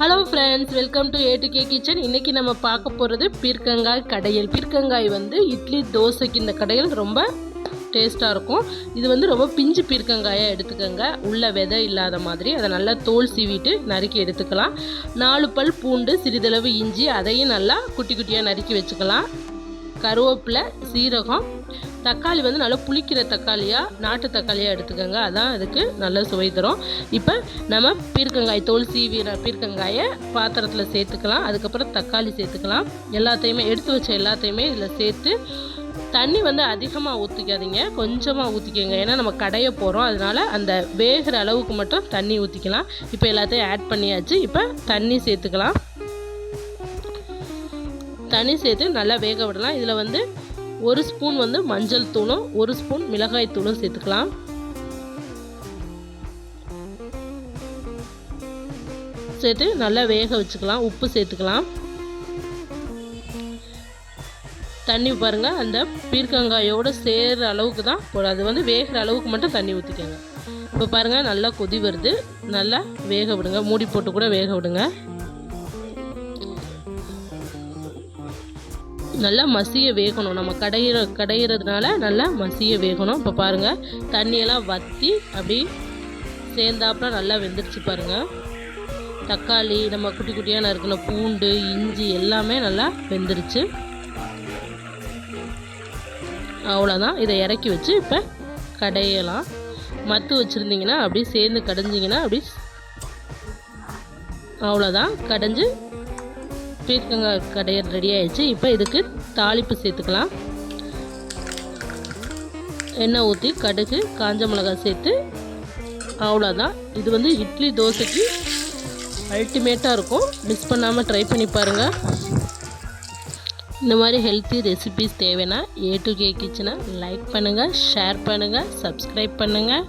Hello friends welcome to A to K kitchen இன்றைக்கி நம்ம பார்க்க போகிறது பீர்க்கங்காய் கடையல். பீர்க்கங்காய் வந்து இட்லி தோசைக்கு இந்த கடையல் ரொம்ப டேஸ்ட்டாக இருக்கும். இது வந்து ரொம்ப பிஞ்சு பீர்க்கங்காயை எடுத்துக்கோங்க. உள்ள விதை இல்லாத மாதிரி. அதை நல்லா தோல் சீவிட்டு நறுக்கி எடுத்துக்கலாம். நாலு பல் பூண்டு சிறிதளவு இஞ்சி அதையும் நல்லா குட்டி குட்டியாக நறுக்கி வச்சுக்கலாம். கருவேப்பிலை சீரகம் தக்காளி வந்து நல்லா புளிக்கிற தக்காளியாக நாட்டு தக்காளியாக எடுத்துக்கோங்க. அதான் அதுக்கு நல்ல சுவை தரும். இப்போ நம்ம பீர்க்கங்காய் தோல் சீவிற பீர்க்கங்காயை பாத்திரத்தில் சேர்த்துக்கலாம். அதுக்கப்புறம் தக்காளி சேர்த்துக்கலாம். எல்லாத்தையுமே எடுத்து வச்ச எல்லாத்தையுமே இதில் சேர்த்து தண்ணி வந்து அதிகமாக ஊற்றிக்காதீங்க கொஞ்சமாக ஊற்றிக்கோங்க ஏன்னா நம்ம கடைய போகிறோம் அதனால் அந்த வேகிற அளவுக்கு மட்டும் தண்ணி ஊற்றிக்கலாம் இப்போ எல்லாத்தையும் ஆட் பண்ணியாச்சு. இப்போ தண்ணி சேர்த்துக்கலாம். தண்ணி சேர்த்து நல்லா வேக விடலாம். இதில் வந்து ஒரு ஸ்பூன் வந்து மஞ்சள் தூளும் ஒரு ஸ்பூன் மிளகாய் தூளும் சேர்த்துக்கலாம். சேர்த்து நல்லா வேக வச்சுக்கலாம் உப்பு சேர்த்துக்கலாம். தண்ணி பாருங்கள் அந்த பீர்க்கங்காயோடு சேர்கிற அளவுக்கு தான் அது வந்து வேகிற அளவுக்கு மட்டும் தண்ணி ஊற்றிக்கோங்க இப்போ பாருங்கள் நல்லா கொதி வருது. நல்லா வேக விடுங்க. மூடி போட்டு கூட வேக விடுங்க. நல்லா மசிய வேகணும். நம்ம கடையிற கடையிறதுனால நல்லா மசிய வேகணும். இப்போ பாருங்கள் தண்ணியெல்லாம் வற்றி அப்படி சேர்ந்தாப்புல நல்லா வெந்துருச்சு பாருங்கள் தக்காளி நம்ம குட்டி குட்டியாக நறுக்கின பூண்டு இஞ்சி எல்லாமே நல்லா வெந்துருச்சு. அவ்வளோதான் இதை இறக்கி வச்சு இப்போ கடையலாம். மத்து வச்சுருந்தீங்கன்னா அப்படியே சேர்ந்து கடைஞ்சிங்கன்னா அப்படி அவ்வளோதான் கடைஞ்சி பீர்க்கங்காய் கடையல் ரெடி ஆயிடுச்சு. இப்போ இதுக்கு தாளிப்பு சேர்த்துக்கலாம். எண்ணெய் ஊற்றி கடுகு காஞ்ச மிளகாய் சேர்த்து அவ்வளோதான் இது வந்து இட்லி தோசைக்கு அல்டிமேட்டாக இருக்கும். மிஸ் பண்ணாமல் ட்ரை பண்ணி பாருங்கள் இந்த மாதிரி ஹெல்த்தி ரெசிபீஸ் தேவைன்னா ஏ டு கே கிச்சனை லைக் பண்ணுங்கள் ஷேர் பண்ணுங்கள் சப்ஸ்கிரைப் பண்ணுங்கள்